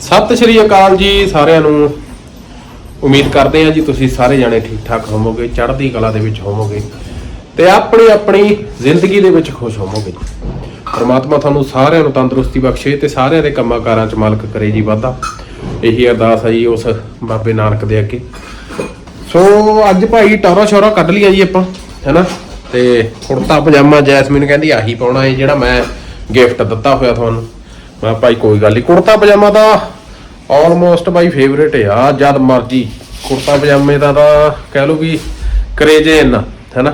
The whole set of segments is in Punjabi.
ਸਤਿ ਸ਼੍ਰੀ ਅਕਾਲ ਜੀ ਸਾਰਿਆਂ ਨੂੰ। ਉਮੀਦ ਕਰਦੇ ਹਾਂ ਜੀ ਤੁਸੀਂ ਸਾਰੇ ਜਾਣੇ ਠੀਕ ਠਾਕ ਹੋਵੋਗੇ, ਚੜ੍ਹਦੀ ਕਲਾ ਦੇ ਵਿੱਚ ਹੋਵੋਗੇ ਤੇ ਆਪਣੀ ਆਪਣੀ ਜ਼ਿੰਦਗੀ ਦੇ ਵਿੱਚ ਖੁਸ਼ ਹੋਵੋਗੇ। ਪਰਮਾਤਮਾ ਤੁਹਾਨੂੰ ਸਾਰਿਆਂ ਨੂੰ ਤੰਦਰੁਸਤੀ ਬਖਸ਼ੇ ਤੇ ਸਾਰਿਆਂ ਦੇ ਕੰਮਾਂ ਕਾਰਾਂ 'ਚ ਮਾਲਕ ਕਰੇ ਜੀ ਵਾਧਾ। ਇਹੀ ਅਰਦਾਸ ਹੈ ਜੀ ਉਸ ਬਾਬੇ ਨਾਨਕ ਦੇ ਅੱਗੇ। ਸੋ ਅੱਜ ਭਾਈ ਟੌਰਾ ਸ਼ੌਰਾ ਕੱਢ ਲਿਆ ਜੀ ਆਪਾਂ, ਹੈਨਾ? ਤੇ ਕੁੜਤਾ ਪਜਾਮਾ ਜੈਸਮੀਨ ਕਹਿੰਦੀ ਆਹੀ ਪਾਉਣਾ ਹੈ ਜਿਹੜਾ ਮੈਂ ਗਿਫਟ ਦਿੱਤਾ ਹੋਇਆ ਤੁਹਾਨੂੰ। ਮੈਂ ਭਾਈ ਕੋਈ ਗੱਲ ਨਹੀਂ ਕੁੜਤਾ ਪਜਾਮਾ ਤਾਂ ਆਲਮੋਸਟ ਭਾਈ ਫੇਵਰੇਟ ਆ, ਜਦ ਮਰਜ਼ੀ। ਕੁੜਤਾ ਪਜਾਮੇ ਦਾ ਤਾਂ ਕਹਿ ਲਓ ਵੀ ਕਰੇਜ ਇੰਨਾ, ਹੈਨਾ?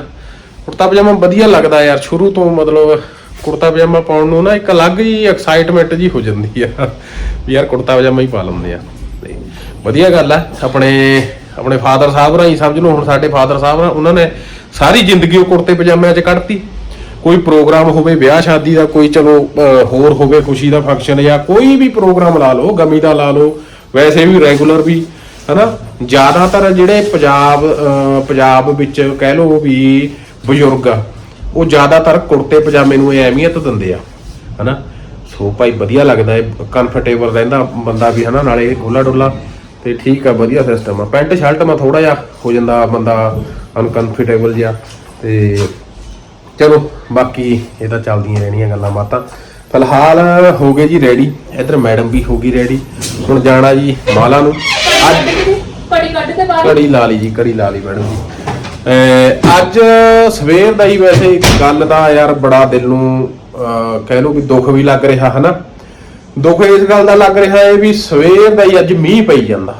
ਕੁੜਤਾ ਪਜਾਮਾ ਵਧੀਆ ਲੱਗਦਾ ਯਾਰ, ਸ਼ੁਰੂ ਤੋਂ ਮਤਲਬ ਕੁੜਤਾ ਪਜਾਮਾ ਪਾਉਣ ਨੂੰ ਨਾ ਇੱਕ ਅਲੱਗ ਹੀ ਐਕਸਾਈਟਮੈਂਟ ਜੀ ਹੋ ਜਾਂਦੀ ਆ। ਵੀ ਯਾਰ ਕੁੜਤਾ ਪਜਾਮਾ ਹੀ ਪਾ ਲੈਂਦੇ ਆ। ਤੇ ਵਧੀਆ ਗੱਲ ਆ, ਆਪਣੇ ਆਪਣੇ ਫਾਦਰ ਸਾਹਿਬ ਰਾਹੀਂ ਸਮਝ ਲਓ, ਹੁਣ ਸਾਡੇ ਫਾਦਰ ਸਾਹਿਬ ਆ ਉਹਨਾਂ ਨੇ ਸਾਰੀ ਜ਼ਿੰਦਗੀ ਉਹ ਕੁੜਤੇ ਪਜਾਮਿਆਂ 'ਚ ਕੱਢਤੀ। ਕੋਈ ਪ੍ਰੋਗਰਾਮ ਹੋਵੇ, ਵਿਆਹ ਸ਼ਾਦੀ ਦਾ ਕੋਈ ਚਲੋ ਹੋਰ ਹੋਵੇ, ਖੁਸ਼ੀ ਦਾ ਫੰਕਸ਼ਨ ਜਾਂ ਕੋਈ ਵੀ ਪ੍ਰੋਗਰਾਮ ਲਾ ਲਓ, ਗਮੀ ਦਾ ਲਾ ਲਓ, ਵੈਸੇ ਵੀ ਰੈਗੂਲਰ ਵੀ, ਹਨਾ? ਜ਼ਿਆਦਾਤਰ ਜਿਹੜੇ ਪੰਜਾਬ ਪੰਜਾਬ ਵਿੱਚ ਕਹਿ ਲਓ ਵੀ ਬਜ਼ੁਰਗ ਆ, ਉਹ ਜ਼ਿਆਦਾਤਰ ਕੁੜਤੇ ਪਜਾਮੇ ਨੂੰ ਅਹਿਮੀਅਤ ਦਿੰਦੇ ਆ, ਹਨਾ? ਸੋ ਭਾਈ ਵਧੀਆ ਲੱਗਦਾ ਹੈ ਕੰਫਰਟੇਬਲ ਰਹਿੰਦਾ ਬੰਦਾ ਵੀ, ਹਨਾ? ਨਾਲੇ ਖੁੱਲਾ ਡੁੱਲਾ ਤੇ ਠੀਕ ਆ, ਵਧੀਆ ਸਿਸਟਮ ਆ। ਪੈਂਟ ਸ਼ਰਟ ਮਾ ਥੋੜਾ ਜਿਹਾ ਹੋ ਜਾਂਦਾ ਬੰਦਾ ਅਨਕੰਫਰਟੇਬਲ ਜਿਹਾ, ਤੇ ਚਲੋ ਬਾਕੀ ਇਹ ਤਾਂ ਚੱਲਦੀਆਂ ਰਹਿਣੀਆਂ ਗੱਲਾਂ ਬਾਤਾਂ। ਫਿਲਹਾਲ ਹੋ ਗਏ ਜੀ ਰੈਡੀ ਇਧਰ ਮੈਡਮ ਵੀ ਹੋ ਗਈ ਰੈਡੀ ਹੁਣ ਜਾਣਾ ਜੀ ਮਾਲਾ ਨੂੰ। ਅੱਜ ਪੜੀ ਕੱਢ ਤੇ ਬਾਹਰ ਕੜੀ ਲਾ ਲਈ ਜੀ ਕੜੀ ਲਾ ਲਈ ਮੈਡਮ ਜੀ। ਅੱਜ ਸਵੇਰ ਦਾ ਹੀ ਵੈਸੇ ਇੱਕ ਗੱਲ ਦਾ ਯਾਰ ਬੜਾ ਦਿਲ ਨੂੰ ਕਹਿ ਲਓ ਵੀ ਦੁੱਖ ਵੀ ਲੱਗ ਰਿਹਾ ਹਨਾ? ਦੁੱਖ ਇਸ ਗੱਲ ਦਾ ਲੱਗ ਰਿਹਾ ਹੈ ਵੀ ਸਵੇਰ ਦਾ ਹੀ ਅੱਜ ਮੀਂਹ ਪਈ ਜਾਂਦਾ।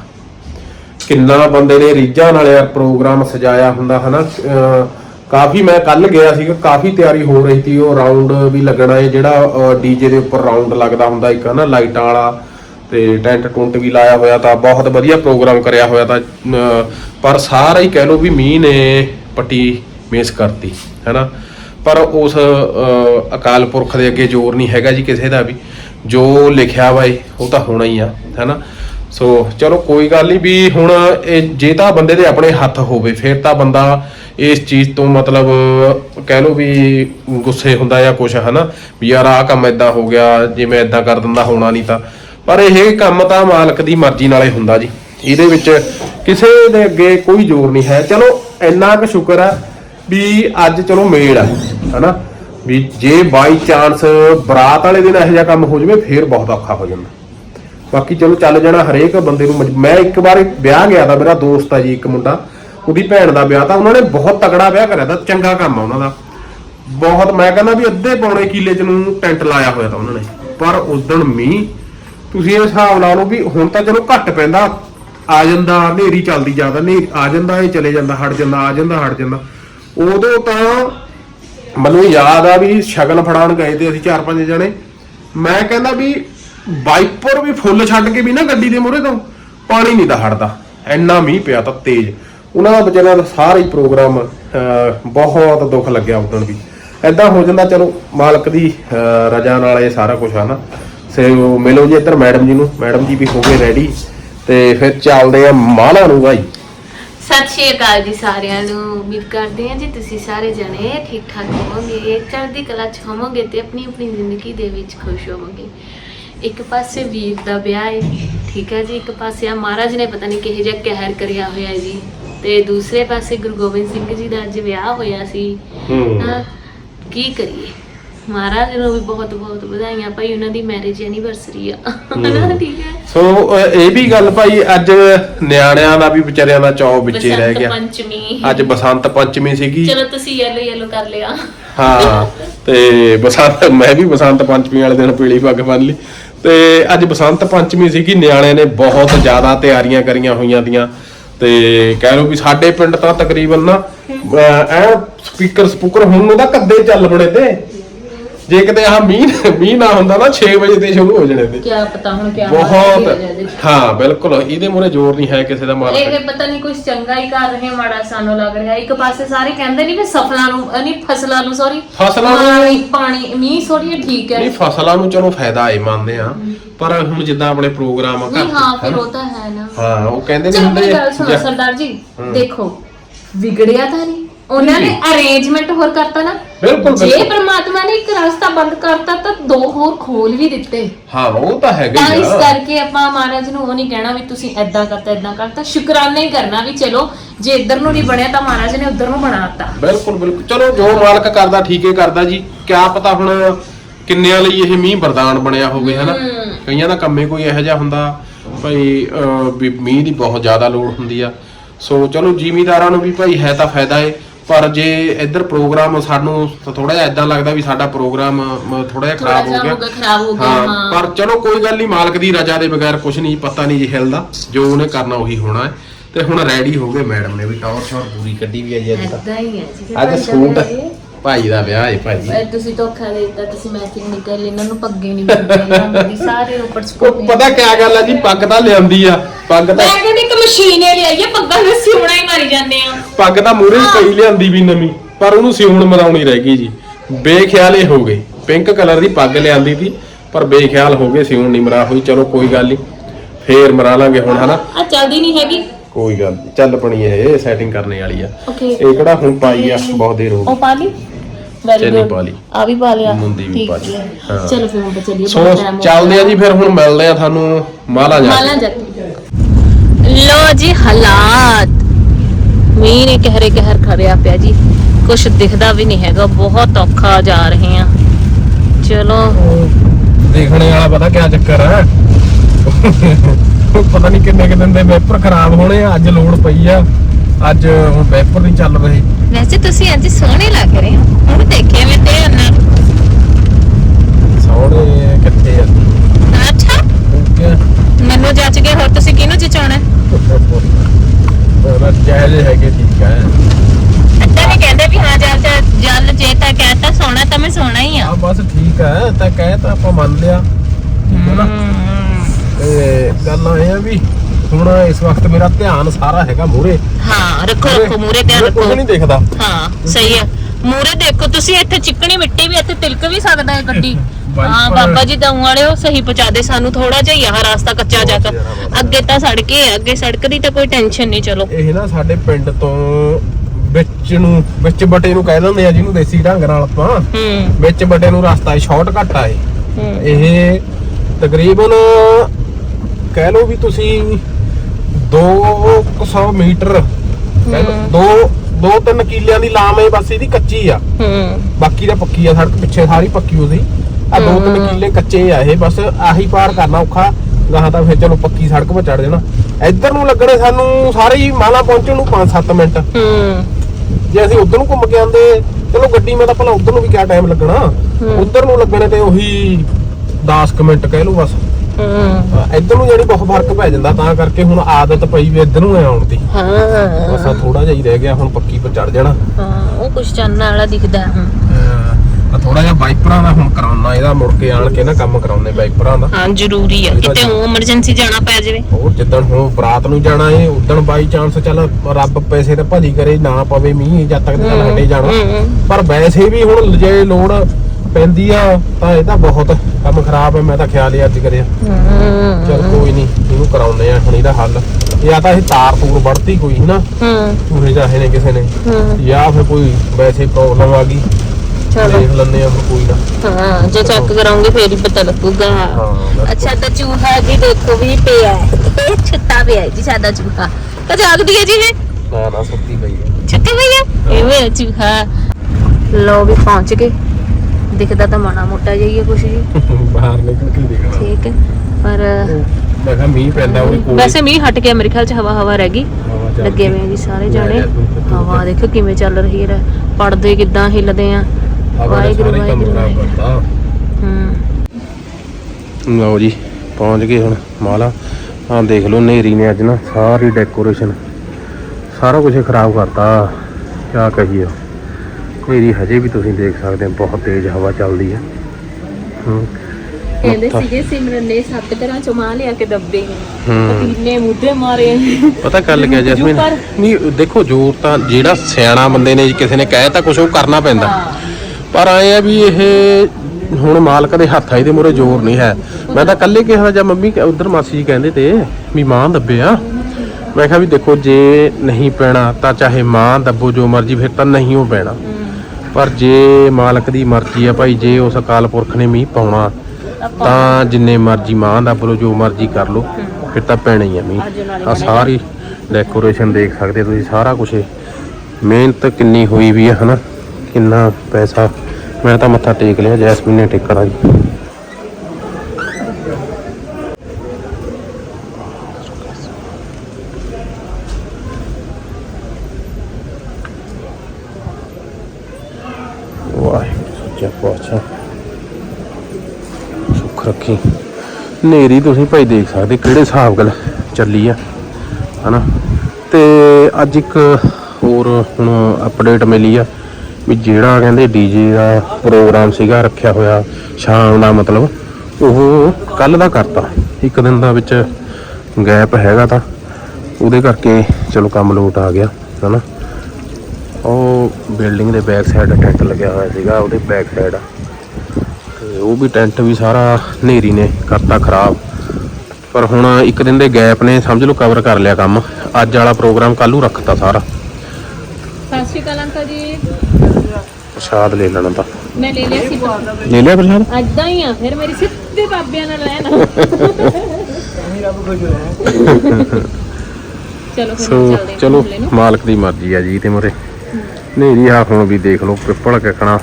ਕਿੰਨਾ ਬੰਦੇ ਨੇ ਰੀਝਾਂ ਨਾਲ ਯਾਰ ਪ੍ਰੋਗਰਾਮ ਸਜਾਇਆ ਹੁੰਦਾ ਹਨਾ? ਕਾਫੀ ਮੈਂ ਕੱਲ ਗਿਆ ਸੀਗਾ, ਕਾਫੀ ਤਿਆਰੀ ਹੋ ਰਹੀ ਸੀ ਉਹ ਰਾਉਂਡ ਵੀ ਲੱਗਣਾ ਹੈ, ਜਿਹੜਾ ਡੀਜੇ ਦੇ ਉੱਪਰ ਰਾਉਂਡ ਲੱਗਦਾ ਹੁੰਦਾ ਇੱਕ, ਹਨਾ, ਲਾਈਟਾਂ ਵਾਲਾ ਤੇ ਟੈਂਟ ਟੁੰਟ ਵੀ ਲਾਇਆ ਹੋਇਆ ਤਾਂ ਬਹੁਤ ਵਧੀਆ ਪ੍ਰੋਗਰਾਮ ਕਰਿਆ ਹੋਇਆ ਤਾਂ ਪਰ ਸਾਰਾ ਹੀ ਕਹਿ ਲਓ ਵੀ ਮੀਂਹ ਨੇ ਪੱਟੀ ਮਿਸ ਕਰਤੀ, ਹੈਨਾ। ਪਰ ਉਸ ਅਕਾਲ ਪੁਰਖ ਦੇ ਅੱਗੇ ਜ਼ੋਰ ਨਹੀਂ ਹੈਗਾ ਜੀ ਕਿਸੇ ਦਾ ਵੀ, ਜੋ ਲਿਖਿਆ ਵਾ ਇਹ, ਉਹ ਤਾਂ ਹੋਣਾ ਹੀ ਆ, ਹੈਨਾ। ਸੋ ਚਲੋ ਕੋਈ ਗੱਲ ਨਹੀਂ ਵੀ ਹੁਣ ਇਹ, ਜੇ ਤਾਂ ਬੰਦੇ ਦੇ ਆਪਣੇ ਹੱਥ ਹੋਵੇ, ਫਿਰ ਤਾਂ ਬੰਦਾ ਇਸ ਚੀਜ਼ ਤੋਂ ਮਤਲਬ ਕਹਿ ਲਓ ਵੀ ਗੁੱਸੇ ਹੁੰਦਾ ਜਾਂ ਕੁਛ, ਹਨਾ? ਵੀ ਯਾਰ ਆਹ ਕੰਮ ਇਦਾਂ ਹੋ ਗਿਆ, ਜੇ ਮੈਂ ਇਦਾਂ ਕਰ ਦਿੰਦਾ ਹੋਣਾ ਨਹੀਂ ਤਾਂ। ਪਰ ਇਹ ਕੰਮ ਤਾਂ ਮਾਲਕ ਦੀ ਮਰਜ਼ੀ ਨਾਲੇ ਹੁੰਦਾ ਜੀ। ਇਹਦੇ ਵਿੱਚ ਕਿਸੇ ਦੇ ਅੱਗੇ ਕੋਈ ਜ਼ੋਰ ਨਹੀਂ ਹੈ। ਚਲੋ, ਇੰਨਾ ਕੁ ਸ਼ੁਕਰ ਆ ਵੀ ਅੱਜ ਚਲੋ ਮੇਲ ਆ, ਹਨਾ? ਵੀ ਜੇ ਬਾਈ ਚਾਂਸ ਬਰਾਤ ਵਾਲੇ ਦਿਨ ਇਹੋ ਜਿਹਾ ਕੰਮ ਹੋ ਜਾਵੇ, ਫੇਰ ਬਹੁਤ ਔਖਾ ਹੋ ਜਾਂਦਾ। ਬਾਕੀ ਚਲੋ ਚੱਲ ਜਾਣਾ ਹਰੇਕ ਬੰਦੇ ਨੂੰ ਮੈਂ ਇੱਕ ਵਾਰ ਵਿਆਹ ਗਿਆ ਤਾਂ ਮੇਰਾ ਦੋਸਤ ਆ ਜੀ, ਇੱਕ ਮੁੰਡਾ। ਉਹਦੀ ਭੈਣ ਦਾ ਵਿਆਹ ਤਾਂ ਉਹਨਾਂ ਨੇ ਬਹੁਤ ਤਕੜਾ ਵਿਆਹ ਕਰਿਆ ਤਾਂ ਚੰਗਾ ਕੰਮ ਆ ਉਹਨਾਂ ਦਾ। ਬਹੁਤ, ਮੈਂ ਕਹਿੰਦਾ ਵੀ ਅੱਧੇ ਪੌਣੇ ਕਿੱਲੇ ਚ ਨੂੰ ਟੈਂਟ ਲਾਇਆ ਹੋਇਆ ਤਾਂ ਉਹਨਾਂ ਨੇ। ਪਰ ਉਸ ਦਿਨ ਮੀਂਹ, ਤੁਸੀਂ ਇਹ ਹਿਸਾਬ ਲਾ ਲਓ ਵੀ ਹੁਣ ਤਾਂ ਚਲੋ ਘੱਟ ਪੈਂਦਾ। ਆ ਜਾਂਦਾ, ਹਨੇਰੀ ਚੱਲਦੀ ਜਾਂਦਾ ਨਹੀਂ ਆ ਜਾਂਦਾ, ਇਹ ਚਲੇ ਜਾਂਦਾ, ਹਟ ਜਾਂਦਾ, ਆ ਜਾਂਦਾ, ਹਟ ਜਾਂਦਾ। ਉਦੋਂ ਤਾਂ ਮੈਨੂੰ ਯਾਦ ਆ ਵੀ ਸ਼ਗਨ ਫੜਾਉਣ ਗਏ ਤੇ ਅਸੀਂ ਚਾਰ ਪੰਜ ਜਣੇ। ਮੈਂ ਕਹਿੰਦਾ ਵੀ ਵਾਈਪਰ ਵੀ ਫੁੱਲ ਛੱਡ ਕੇ ਵੀ ਨਾ ਗੱਡੀ ਦੇ ਮੂਹਰੇ ਤੋਂ, ਪਾਣੀ ਨਹੀਂ ਦਾ ਹਟਦਾ। ਇੰਨਾ ਮੀਂਹ ਪਿਆ ਤਾਂ ਤੇਜ਼। ਉਹਨਾਂ ਵਿਚਾਰਿਆਂ ਦਾ ਸਾਰਾ ਹੀ ਪ੍ਰੋਗਰਾਮ ਬਹੁਤ ਦੁੱਖ ਲੱਗਿਆ ਉਦੋਂ ਵੀ। ਐਦਾਂ ਹੋ ਜਾਂਦਾ, ਚਲੋ, ਮਾਲਕ ਦੀ ਰਜ਼ਾ ਨਾਲ ਇਹ ਸਾਰਾ ਕੁਝ ਆ ਨਾ। ਸੇ ਮਿਲੋ ਜੀ ਇੱਧਰ ਮੈਡਮ ਜੀ ਨੂੰ, ਮੈਡਮ ਜੀ ਵੀ ਹੋ ਗਏ ਰੈਡੀ ਤੇ ਫਿਰ ਚੱਲਦੇ ਆ ਮਾਲਾ ਨੂੰ ਭਾਈ ਸਤਿ ਸ਼੍ਰੀ ਅਕਾਲ ਜੀ ਸਾਰਿਆਂ ਨੂੰ, ਉਮੀਦ ਕਰਦੇ ਹਾਂ ਜੀ ਤੁਸੀਂ ਸਾਰੇ ਜਣੇ ਠੀਕ ਠਾਕ ਹੋਵੋਗੇ। ਚੜ੍ਹਦੀ ਕਲਾ ਚ ਹੋਵੋਗੇ ਤੇ ਆਪਣੀ ਆਪਣੀ ਜ਼ਿੰਦਗੀ ਦੇ ਵਿੱਚ ਖੁਸ਼ ਹੋਵੋਗੇ। ਇੱਕ ਪਾਸੇ ਵੀਰ ਦਾ ਵਿਆਹ ਹੈ ਠੀਕ ਹੈ ਜੀ, ਇੱਕ ਪਾਸੇ ਆ ਮਹਾਰਾਜ ਨੇ ਪਤਾ ਨਹੀਂ ਕਿਹੋ ਜਿਹਾ ਕਹਿਰ ਕਰਿਆ ਹੋਇਆ ਹੈ ਜੀ। ਤੇ ਦੂਸਰੇ ਪਾਸੇ ਗੁਰੂ ਗੋਬਿੰਦ ਸਿੰਘ ਜੀ ਦਾ ਅੱਜ ਵਿਆਹ ਹੋਇਆ ਸੀ। ਹੂੰ। ਕੀ ਕਰੀਏ? ਮਹਾਰਾਜ ਨੂੰ ਵੀ ਬਹੁਤ ਬਹੁਤ ਵਧਾਈਆਂ ਭਾਈ ਉਹਨਾਂ ਦੀ ਮੈਰਿਜ ਐਨੀਵਰਸਰੀ ਆ। ਹਨਾ ਠੀਕ ਹੈ? ਸੋ ਇਹ ਵੀ ਗੱਲ ਭਾਈ ਅੱਜ ਨਿਆਣਿਆਂ ਦਾ ਵੀ ਵਿਚਾਰਿਆਂ ਦਾ ਚੌ ਵਿੱਚੇ ਰਹਿ ਬਸੰਤ ਗਿਆ ਪੰਚਮੀ। ਅੱਜ ਬਸੰਤ ਪੰਚਮੀ ਸੀਗੀ। ਚਲੋ ਤੁਸੀਂ ਯੈਲੋ ਯੈਲੋ ਕਰ ਲਿਆ। ਹਾਂ ਤੇ ਬਸੰਤ ਮੈਂ ਵੀ ਬਸੰਤ ਪੰਚਮੀ ਵਾਲੇ ਦਿਨ ਪੀਲੀ ਪੱਗ ਬੰਨ ਲਈ। ਤੇ ਅੱਜ ਬਸੰਤ ਪੰਚਮੀ ਸੀਗੀ ਨਿਆਣਿਆਂ ਨੇ ਬਹੁਤ ਜ਼ਿਆਦਾ ਤਿਆਰੀਆਂ ਕਰੀਆਂ ਹੋਈਆਂ ਦੀਆਂ। ਤੇ ਕਹਿ ਲਓ ਵੀ ਸਾਡੇ ਪਿੰਡ ਤਾਂ ਤਕਰੀਬਨ ਨਾ ਐ ਸਪੀਕਰ ਸਪੂਕਰ ਹੁਣ ਨੂੰ ਕੱਦੇ ਚੱਲ ਬਣੇ ਤੇ। ਜੇ ਕਿਤੇ ਆਹ ਮੀਂਹ ਮੀਂਹ ਨਾ ਹੁੰਦਾ ਨਾ 6 ਵਜੇ ਤੇ ਸ਼ੁਰੂ ਹੋ ਜਾਣੇ ਤੇ ਕੀ ਪਤਾ ਹੁਣ ਕੀ ਬਹੁਤ ਹਾਂ ਬਿਲਕੁਲ। ਇਹਦੇ ਮੂਰੇ ਜ਼ੋਰ ਨਹੀਂ ਹੈ ਕਿਸੇ ਦਾ ਮਾਲਕ। ਇਹ ਪਤਾ ਨਹੀਂ ਕੁਝ ਚੰਗਾ ਹੀ ਕਰ ਰਹੇ ਮਾੜਾ ਸਾਨੂੰ ਲੱਗ ਰਿਹਾ। ਇੱਕ ਪਾਸੇ ਸਾਰੇ ਕਹਿੰਦੇ ਨਹੀਂ ਵੀ ਸਫਲਾਂ ਨੂੰ ਨਹੀਂ ਫਸਲਾਂ ਨੂੰ ਸੌਰੀ ਫਸਲਾਂ ਨੂੰ- ਪਾਣੀ ਮੀਂਹ ਸੋਰੀ ਠੀਕ ਹੈ। ਨਹੀਂ ਫਸਲਾਂ ਨੂੰ ਚਲੋ ਫਾਇਦਾ ਹੈ ਮੰਨਦੇ ਆ ਪਰ ਹੁਣ ਜਿੱਦਾਂ ਆਪਣੇ ਪ੍ਰੋਗਰਾਮ ਘਰ ਹਾਂ ਫਿਰ? ਉਹ ਤਾਂ ਹੈ ਨਾ। ਹਾਂ ਉਹ ਕਹਿੰਦੇ ਨਹੀਂ ਮੇਰੀ ਹੁੰਦੇ ਸਰਦਾਰ ਜੀ। ਦੇਖੋ ਵਿਗੜਿਆ ਤਾਂ ਨਹੀਂ। ਉਹਨਾਂ ਨੇ ਅਰੇਂਜਮੈਂਟ ਹੋਰ ਕਰਤਾ ਨਾ। ਬਿਲਕੁਲ ਜੇ ਬਿਲਕੁਲ। ਪ੍ਰਮਾਤਮਾ ਨੇ ਇੱਕ ਰਸਤਾ ਬੰਦ ਕਰਤਾ ਤਾਂ ਦੋ ਹੋਰ ਖੋਲ ਵੀ ਦਿੱਤੇ। ਹਾਂ ਉਹ ਤਾਂ ਹੈਗਾ ਤਾਂ ਹੀ ਇਸ ਆ। ਕਰਕੇ ਆਪਾਂ ਮਹਾਰਾਜ ਨੂੰ ਉਹ ਨਹੀਂ ਕਹਿਣਾ ਵੀ ਤੁਸੀਂ ਐਦਾਂ ਕਰਤਾ ਐਦਾਂ ਕਰਤਾ। ਸ਼ੁਕਰਾਨਾ ਹੀ ਕਰਨਾ ਵੀ ਚਲੋ ਜੇ ਇੱਧਰ ਨੂੰ ਨਹੀਂ ਬਣਿਆ ਤਾਂ ਮਹਾਰਾਜ ਨੇ ਉੱਧਰ ਨੂੰ ਬਣਾਤਾ ਬਿਲਕੁਲ ਬਿਲਕੁਲ। ਚਲੋ ਜੋ ਮਾਲਕ ਕਰਦਾ ਠੀਕ ਹੀ ਕਰਦਾ ਜੀ। ਕਿਆ ਪਤਾ ਹੁਣ ਕਿੰਨਿਆਂ ਲਈ ਇਹ ਮੀਂਹ ਵਰਦਾਨ ਬਣਿਆ ਹੋਵੇ ਹਨਾ। ਕਈਆਂ ਦਾ ਕੰਮੇ ਕੋਈ ਇਹੋ ਜਿਹਾ ਹੁੰਦਾ ਭਾਈ ਅਹ, ਵੀ ਮੀਂਹ ਦੀ ਬਹੁਤ ਜ਼ਿਆਦਾ ਲੋੜ ਹੁੰਦੀ ਆ। ਸੋ ਚਲੋ ਜ਼ਿਮੀਦਾਰਾਂ ਨੂੰ ਵੀ ਭਾਈ ਹੈ ਤਾਂ ਫਾਇਦਾ ਏ। ਪਰ ਜੇ ਇੱਧਰ ਪ੍ਰੋਗਰਾਮ ਸਾਨੂੰ ਥੋੜਾ ਜਿਹਾ ਇਦਾਂ ਲੱਗਦਾ ਵੀ ਸਾਡਾ ਪ੍ਰੋਗਰਾਮ ਥੋੜਾ ਜਿਹਾ ਖਰਾਬ ਹੋ ਹੋ ਗਿਆ ਖਰਾਬ ਹੋ ਗਿਆ ਹਾਂ ਹਾਂ। ਪਰ ਚਲੋ ਕੋਈ ਗੱਲ ਨਹੀਂ ਮਾਲਕ ਦੀ ਰਜ਼ਾ ਦੇ ਬਗੈਰ ਕੁਝ ਨਹੀਂ ਪਤਾ ਨਹੀਂ ਜੀ ਹਿਲਦਾ। ਜੋ ਉਹਨੇ ਕਰਨਾ ਉਹੀ ਹੋਣਾ ਹੈ। ਤੇ ਹੁਣ ਰੈਡੀ ਹੋ ਗਏ ਮੈਡਮ ਨੇ ਵੀ ਟੌਰ ਸ਼ੌਰ ਪੂਰੀ ਕੱਢੀ ਵੀ ਆ ਜੀ ਅੱਜ ਤਾਂ। ਹੀ ਹੈ ਜੀ ਅੱਜ ਸੂਟ ਭਾਈ ਦਾ ਵਿਆਹ ਹੈ ਭਾਈ। ਪਰ ਤੁਸੀਂ ਧੋਖਾ ਦੇ ਦਿੱਤਾ ਤੁਸੀਂ ਮੈਚਿੰਗ ਨਹੀਂ ਕਰੀ ਇਹਨਾਂ ਨੂੰ ਪੱਗੇ ਨਹੀਂ ਬੰਨਦੇ ਇਹਨਾਂ ਦੀ ਸਾਰੇ ਰੋਪੜ ਉਹ ਸਕੂਲ ਪਤਾ ਕਿਆ ਗੱਲ ਆ ਜੀ ਪੱਗ ਤਾਂ ਲਿਆਂਦੀ ਆ ਪੱਗ ਤਾਂ ਮੈਂ ਕਹਿੰਦੀ ਇੱਕ ਮਸ਼ੀਨ ਹੀ ਲਈ ਹੈ ਪੱਗਾਂ ਨੂੰ ਸਿਉਣਾ ਹੀ ਮਾਰੀ ਜਾਂਦੇ ਆ। ਪੱਗ ਤਾਂ ਮੂਰੇ ਹੀ ਪਈ ਲਿਆਂਦੀ ਵੀ ਨਵੀਂ ਪਰ ਉਹਨੂੰ ਸਿਉਣ ਮਰਾਉਣੀ ਰਹਿ ਗਈ ਜੀ। ਬੇਖਿਆਲੇ ਹੋ ਗਏ। ਪਿੰਕ ਕਲਰ ਦੀ ਪੱਗ ਲਿਆਂਦੀ ਸੀ ਪਰ ਬੇਖਿਆਲ ਹੋ ਗਏ ਸਿਉਣ ਨਹੀਂ ਮਰਾ ਹੋਈ। ਚਲੋ ਕੋਈ ਗੱਲ ਨਹੀਂ ਫੇਰ ਮਰਾ ਲਾਂਗੇ ਹੁਣ ਹਨਾ? ਆ ਚੱਲਦੀ ਨਹੀਂ ਹੈਗੀ। ਕੋਈ ਗੱਲ ਨੀ, ਚੱਲ ਪਣੀ ਇਹ ਸੈਟਿੰਗ ਕਰਨੇ ਵਾਲੀ ਆ। ਓਕੇ ਇਹ ਕਿਹੜਾ ਹੁਣ ਪਾਈ ਆ ਬਹੁਤ ਦੇਰ ਹੋ ਉਹ ਗਈ ਪਾ ਲਈ? ਵੈਰੀ ਚੈਨੀ ਪਾ ਲਈ। ਆ ਵੀ ਪਾ ਲਿਆ। ਮੁੰਦੀ ਵੀ ਠੀਕ ਪਾ ਲਈ। ਹੈ। ਹਾਂ। ਚਲੋ ਫਿਰ ਹੁਣ ਚੱਲੀਏ ਸੋ ਬਹੁਤ time ਹੋ ਚੱਲਦੇ ਆ ਜੀ ਫਿਰ ਹੁਣ ਮਿਲਦੇ ਆ ਤੁਹਾਨੂੰ ਮਾਲਾ ਜਾ ਮਾਲਾ ਜੱਤੀ ਲੋ ਜੀ ਹਾਲਾਤ। ਮੀਂਹ ਨੇ ਕਹਿਰੇ ਕਹਿਰ ਖੜਿਆ ਪਿਆ ਜੀ। ਕੁਛ ਦਿਖਦਾ ਵੀ ਨਹੀਂ ਹੈਗਾ ਬਹੁਤ ਔਖਾ ਜਾ ਰਹੇ ਆ ਚਲੋ। ਦੇਖਣੇ ਵਾਲਾ ਪਤਾ ਕਿਆ ਚੱਕਰ ਆ ਪਤਾ ਨਹੀਂ ਕਿੰਨੇ ਕਿ ਦਿਨ ਦੇ ਵੈਪਰ ਖਰਾਬ ਹੋਣੇ ਆ ਅੱਜ ਲੋਡ ਪਈ ਆ। ਅੱਜ ਹੁਣ ਵੈਪਰ ਨਹੀਂ ਚੱਲ ਰਹੇ। ਵੈਸੇ ਤੁਸੀਂ ਅੱਜ ਸੋਹਣੇ ਲੱਗ ਰਹੇ ਹੋ। ਹੁਣ ਦੇਖਿਆ ਮੈਂ ਤੇ ਅੰਨਾ। ਸੋਹਣੇ ਕਿੱਥੇ ਆ? ਅੱਛਾ। ਮੈਨੂੰ ਜੱਜ ਗਿਆ ਹੋਰ ਤੁਸੀਂ ਕਿਹਨੂੰ ਜਚਾਉਣਾ? ਬਸ ਜਾਇਜ਼ ਹੈਗੇ ਠੀਕ ਆ। ਅੱਛਾ ਨੇ ਕਹਿੰਦੇ ਵੀ ਹਾਂ ਜਲ ਜਲ ਜੇ ਤਾਂ ਕਹਿਤਾ ਸੋਹਣਾ ਤਾਂ ਮੈਂ ਸੋਹਣਾ ਹੀ ਆ। ਆ ਬਸ ਠੀਕ ਆ ਤਾਂ ਕਹਿ ਤਾਂ ਆਪਾਂ ਮੰਨ ਲਿਆ। ਠੀਕ ਹੈ ਨਾ। ਤੇ ਗੱਲ ਇਹ ਆ ਵੀ ਹੁਣ ਇਸ ਵਕਤ ਮੇਰਾ ਧਿਆਨ ਸਾਰਾ ਹੈਗਾ ਮੂਰੇ ਹਾਂ ਰੱਖੋ ਰੱਖੋ ਮੂਰੇ ਧਿਆਨ ਰੱਖੋ। ਨਹੀਂ ਦਿਖਦਾ। ਹਾਂ ਸਹੀ ਹੈ। ਮੂਰੇ ਦੇਖੋ ਤੁਸੀਂ ਇੱਥੇ ਚਿੱਕਣੀ ਮਿੱਟੀ ਵੀ ਇੱਥੇ ਤਿਲਕ ਵੀ ਸਕਦਾ ਹੈ ਗੱਡੀ। ਹਾਂ ਬਾਬਾ ਜੀ ਦਊ ਵਾਲੇ ਉਹ ਸਹੀ ਪਹੁੰਚਾ ਦੇ ਸਾਨੂੰ ਥੋੜਾ ਜਿਹਾ ਹੀ ਆਹ ਰਸਤਾ ਕੱਚਾ ਜਾ ਬਹੁਤ ਅੱਗੇ ਤਾਂ ਸੜਕ ਹੀ ਹੈ ਅੱਗੇ ਸੜਕ ਦੀ ਤਾਂ ਕੋਈ ਟੈਨਸ਼ਨ ਨਹੀਂ ਚਲੋ। ਇਹ ਨਾ ਸਾਡੇ ਪਿੰਡ ਤੋਂ ਵਿੱਚ ਨੂੰ ਵਿੱਚ ਬਟੇ ਨੂੰ ਕਹਿ ਦਿੰਦੇ ਆ ਜਿਹਨੂੰ ਦੇਸੀ ਢੰਗ ਨਾਲ ਆਪਾਂ। ਹੂੰ। ਵਿੱਚ ਬਟੇ ਨੂੰ ਰਸਤਾ ਸ਼ਾਰਟਕਟ ਆ ਇਹ। ਹੂੰ। ਇਹ ਤਕਰੀਬਨ ਕਹਿ ਲਓ ਵੀ ਤੁਸੀਂ 200 ਮੀਟਰ। ਹਮ। ਦੋ ਦੋ ਤਿੰਨ ਕਿੱਲਿਆਂ ਦੀ ਲਾਮ ਹੈ ਬਸ ਇਹਦੀ ਕੱਚੀ ਆ। ਹੂੰ। ਬਾਕੀ ਦਾ ਪੱਕੀ ਆ ਸੜਕ ਪਿੱਛੇ ਸਾਰੀ ਪੱਕੀ ਉਹਦੀ। ਆ ਦੋ ਤਿੰਨ। ਕਿੱਲੇ ਕੱਚੇ ਆ ਇਹ ਬਸ ਆਹੀ ਪਾਰ ਕਰਨਾ ਔਖਾ। ਗਾਹਾਂ ਤਾਂ ਫਿਰ ਚਲੋ ਪੱਕੀ ਸੜਕ 'ਤੇ ਚੜ ਜਾਣਾ। ਇੱਧਰ ਨੂੰ ਲੱਗਣੇ ਸਾਨੂੰ ਸਾਰੇ ਹੀ ਮਾਲਾ ਪਹੁੰਚਣ ਨੂੰ 5-7 ਮਿੰਟ। ਹੂੰ। ਜੇ ਅਸੀਂ ਉਧਰ ਨੂੰ ਘੁੰਮ ਕੇ ਆਂਦੇ ਚਲੋ ਗੱਡੀ ਮੈਂ ਤਾਂ ਭਲਾ ਉਧਰ ਨੂੰ ਵੀ ਕਿਆ ਟਾਈਮ ਲੱਗਣਾ। ਉਧਰ ਨੂੰ ਲੱਗਣੇ ਤੇ ਉਹੀ 10 ਕੁ ਮਿੰਟ ਕਹਿ ਲਓ ਬਸ। ਇੱਧਰ ਨੂੰ ਜਿਹੜੀ ਬਹੁਤ ਫ਼ਰਕ ਪੈ ਜਾਂਦਾ ਤਾਂ ਕਰਕੇ ਹੁਣ ਆਦਤ ਪਈ ਵੀ ਇੱਧਰ ਨੂੰ ਆਉਣ ਦੀ। ਬਸ ਆ ਹਾਂ ਥੋੜਾ ਜਿਹਾ ਹੀ ਰਹਿ ਗਿਆ ਹੁਣ ਪੱਕੀ ਪਰ ਚੜ ਜਾਣਾ। ਹਾਂ ਉਹ ਕੁਛ ਚੰਨ ਵਾਲਾ ਦਿਖਦਾ ਹੈ। ਹੁਣ ਆ ਥੋੜਾ ਜਿਹਾ ਵਾਈਪਰਾਂ ਦਾ ਹੁਣ ਕਰਾਉਣਾ ਇਹਦਾ ਮੁੜ ਕੇ ਆਣ ਕੇ ਨਾ ਕੰਮ ਕਰਾਉਣੇ ਵਾਈਪਰਾਂ ਦਾ। ਹਾਂ ਜ਼ਰੂਰੀ ਆ। ਕਿਤੇ ਉਹ ਐਮਰਜੈਂਸੀ ਜਾਣਾ ਪੈ ਜਾਵੇ। ਹੋਰ ਜਿੱਦਣ ਹੁਣ ਬਰਾਤ ਨੂੰ ਜਾਣਾ ਏ ਉਦਣ ਬਾਈ ਚਾਂਸ ਚੱਲ ਰੱਬ ਪੈਸੇ ਤੇ ਭਲੀ ਕਰੇ ਨਾ ਪਵੇ ਮੀਂਹ ਜਦ ਤੱਕ ਤੇ ਚੱਲ ਹਟੇ ਜਾਣਾ। ਹੂੰ। ਪਰ ਵੈਸੇ ਵੀ ਹੁਣ ਜੇ ਲੋੜ ਪੈਂਦੀ ਆ ਤਾਂ ਇਹਦਾ ਬਹੁਤ ਕੰਮ ਖਰਾਬ ਹੈ ਮੈਂ ਤਾਂ ਖਿਆਲ ਹੀ ਅੱਜ ਕਰਿਆ। ਹੂੰ। ਚਲ ਕੋਈ ਨਹੀਂ ਇਹਨੂੰ ਕਰਾਉਨੇ ਆ ਹੁਣ ਇਹਦਾ ਹੱਲ। ਜਾਂ ਤਾਂ ਇਹ ਤਾਰ ਤੂਰ ਵੜਤੀ ਕੋਈ ਨਾ ਹੂੰ। ਪੂਰੇ ਜਾਹੇ ਨੇ ਕਿਸੇ ਨੇ। ਹੂੰ। ਜਾਂ ਫਿਰ ਕੋਈ ਵੈਸੇ ਪ੍ਰੋਬਲਮ ਆ ਗਈ। ਚਲੋ। ਦੇਖ ਲੈਂਦੇ ਆ ਹੁਣ ਕੋਈ ਨਾ। ਹਾਂ ਜੇ ਚੈੱਕ ਕਰਾਂਗੇ ਫੇਰ ਹੀ ਪਤਾ ਲੱਗੂਗਾ। ਬਿਲਕੁਲ। ਅੱਛਾ ਤਾਂ ਚੂਹਾ ਜੀ ਦੇਖੋ ਵੀ ਪਿਆ ਹੈ। ਇਹ ਛੱਤਾ ਪਿਆ ਹੈ ਜੀ ਸਾਡਾ ਚੂਹਾ। ਤਾਂ ਜਾਗਦੀ ਹੈ ਜੀ ਇਹ। ਨਾ ਨਾ ਸੁੱਤੀ ਪਈ ਹੈ। ਛੱਤੇ ਭਈਆ ਇਹ ਮੇਰਾ ਚੂਹਾ। ਲੋ ਵੀ ਪਹੁੰਚ ਗਏ। ਦਿਖਦਾ ਤਾਂ ਮਾੜਾ ਮੋਟਾ ਜਿਹਾ ਹੀ ਹੈ ਕੁਛ ਜੀ ਬਾਹਰ ਨਿਕਲ ਕੇ ਦੇਖਣਾ ਠੀਕ ਹੈ ਪਰ ਮੈਂ ਕਿਹਾ ਮੀਂਹ ਪੈਂਦਾ ਉਹ ਵੈਸੇ ਮੀਂਹ ਹਟ ਗਿਆ ਮੇਰੇ ਖਿਆਲ ਚ ਹਵਾ ਹਵਾ ਰਹਿ ਗਈ। ਲੱਗੇ ਹੋਏ ਆ ਜੀ ਸਾਰੇ ਜਾਣੇ। ਹਵਾ ਦੇਖੋ ਕਿਵੇਂ ਚੱਲ ਰਹੀ ਹੈ ਪੜਦੇ ਕਿੱਦਾਂ ਹਿੱਲਦੇ ਆ। ਵਾਹਿਗੁਰੂ ਵਾਹਿਗੁਰੂ ਵਾਹਿਗੁਰੂ। ਹੂੰ। ਲਓ ਜੀ ਪਹੁੰਚ ਗਏ ਹੁਣ ਮਾਲਾ। ਆਹ ਦੇਖ ਲਓ ਨੇਰੀ ਨੇ ਅੱਜ ਨਾ ਸਾਰੀ ਡੈਕੋਰੇਸ਼ਨ ਸਾਰਾ ਕੁਝ ਖਰਾਬ ਕਰਤਾ। ਕਿਆ ਕਹੀਏ। ਨੇਰੀ ਹਜੇ ਵੀ ਤੁਸੀਂ ਦੇਖ ਸਕਦੇ ਹੋ ਬਹੁਤ ਤੇਜ਼ ਹਵਾ ਚੱਲਦੀ ਹੈ। ਹੂੰ। ਕਹਿੰਦੇ ਮੱਥਾ- ਸੀਗੇ ਸਿਮਰਨ ਨੇ ਸੱਤ ਘਰਾਂ ਚੋਂ ਮਾਂ ਲਿਆ ਕੇ ਦੱਬੇ ਨੇ। ਹੂੰ। ਪਤੀਲੇ ਮੁੱਦੇ ਮਾਰੇ ਪਤਾ ਗੱਲ ਕਿਆ ਜੈਸਮੀਨ? ਪਰ- ਨਹੀਂ ਦੇਖੋ ਜ਼ੋਰ ਤਾਂ ਜਿਹੜਾ ਸਿਆਣਾ ਬੰਦੇ ਨੇ ਕਿਸੇ ਨੇ ਕਹਿ ਤਾਂ ਕੁਝ ਉਹ ਕਰਨਾ ਪੈਂਦਾ। ਪਰ ਆਏ ਆ ਵੀ ਇਹ ਹੁਣ ਮਾਲਕ ਦੇ ਹੱਥ ਆ ਇਹਦੇ ਮੂਰੇ ਜ਼ੋਰ ਨਹੀਂ ਹੈ। ਮੈਂ ਤਾਂ ਕੱਲੇ ਕਿਹਾ ਜਾਂ ਮੰਮੀ ਉਧਰ ਮਾਸੀ ਜੀ ਕਹਿੰਦੇ ਤੇ ਵੀ ਮਾਂ ਦੱਬਿਆ ਮੈਂ ਕਿਹਾ ਵੀ ਦੇਖੋ ਜੇ ਨਹੀਂ ਪੈਣਾ ਤਾਂ ਚਾਹੇ ਮਾਂ ਦੱਬੋ ਜੋ ਮਰਜ਼ੀ ਫਿਰ ਤਾਂ ਨਹੀਂ ਉਹ ਪੈਣਾ। ਪਰ ਜੇ ਮਾਲਕ ਦੀ ਮਰਜ਼ੀ ਆ ਭਾਈ ਜੇ ਉਸ ਅਕਾਲ ਪੁਰਖ ਨੇ ਮੀਂਹ ਪਾਉਣਾ ਤਾਂ ਜਿੰਨੇ ਮਰਜ਼ੀ ਮਾਂ ਦੱਬ ਲਓ ਜੋ ਮਰਜ਼ੀ ਕਰ ਲਓ ਫਿਰ ਤਾਂ ਪੈਣਾ ਹੀ ਆ ਮੀਂਹ। ਆ ਸਾਰੀ ਡੈਕੋਰੇਸ਼ਨ ਦੇਖ ਸਕਦੇ ਤੁਸੀਂ ਸਾਰਾ ਕੁਝ ਮਿਹਨਤ ਕਿੰਨੀ ਹੋਈ ਵੀ ਹੈ ਹਨਾ? ਕਿੰਨਾ ਪੈਸਾ। ਮੈਂ ਤਾਂ ਮੱਥਾ ਟੇਕ ਲਿਆ ਜੈਸਮੀਨ ਨੇ ਟੇਕਣਾ ਜੀ ਵਾਹਿਗੁਰੂ ਸੱਚਾ ਪਾਤਸ਼ਾਹ ਸੁੱਖ ਰੱਖੀ। ਨੇਰੀ ਤੁਸੀਂ ਭਾਈ ਦੇਖ ਸਕਦੇ ਕਿਹੜੇ ਹਿਸਾਬ ਗੱਲ ਚੱਲੀ ਆ, ਹਨਾ? ਤੇ ਅੱਜ ਇੱਕ ਹੋਰ ਹੁਣ ਅਪਡੇਟ ਮਿਲੀ ਆ ਵੀ ਜਿਹੜਾ ਕਹਿੰਦੇ ਡੀਜੇ ਦਾ ਪ੍ਰੋਗਰਾਮ ਸੀਗਾ, ਰੱਖਿਆ ਹੋਇਆ ਸ਼ਾਮ ਦਾ ਮਤਲਬ, ਉਹ ਕੱਲ ਦਾ ਕਰਤਾ। ਇੱਕ ਦਿਨ ਦਾ ਵਿੱਚ ਗੈਪ ਹੈਗਾ ਤਾਂ ਉਹਦੇ ਕਰਕੇ ਚਲੋ ਕੰਮ ਲੋਟ ਆ ਗਿਆ, ਹਨਾ? ਉਹ ਬਿਲਡਿੰਗ ਦੇ ਬੈਕ ਸਾਈਡ ਟੈਂਟ ਲੱਗਿਆ ਹੋਇਆ ਸੀਗਾ ਉਹਦੇ ਬੈਕ ਸਾਈਡ ਤੇ ਉਹ ਵੀ ਟੈਂਟ ਵੀ ਸਾਰਾ ਹਨੇਰੀ ਨੇ ਕਰਤਾ ਖਰਾਬ। ਪਰ ਹੁਣ ਇੱਕ ਦਿਨ ਦੇ ਗੈਪ ਨੇ ਸਮਝ ਲਓ ਕਵਰ ਕਰ ਲਿਆ ਕੰਮ। ਅੱਜ ਵਾਲਾ ਪ੍ਰੋਗਰਾਮ ਕੱਲ੍ਹ ਨੂੰ ਰੱਖਤਾ ਸਾਰਾ। ਸਤਿ ਸ਼੍ਰੀ ਅਕਾਲ ਅੰਕਲ ਜੀ। ਪ੍ਰਸ਼ਾਦ ਲੈ ਲੈਣਾ ਤਾਂ। ਮੈਂ ਲੈ ਲਿਆ ਸੀ। ਲੈ ਲਿਆ ਪ੍ਰਸ਼ਾਦ? ਅੱਦਾਂ ਹੀ ਆ ਫਿਰ ਮੇਰੀ ਸਿੱਧੇ ਬਾਬਿਆਂ ਨਾਲ ਰਹਿਣਾ। ਚਲੋ ਫਿਰ ਸੋ ਹੁਣ ਚੱਲਦੇ ਹਾਂ ਚਲੋ ਮਾਲਕ ਦੀ ਮਰਜ਼ੀ ਆ ਜੀ ਤੇ ਮੋਰੇ। ਹਨੇਰੀ ਆ, ਹੁਣ ਵੀ ਦੇਖ ਲਓ, ਪਿੱਪਲ ਕਿਕਣਾ।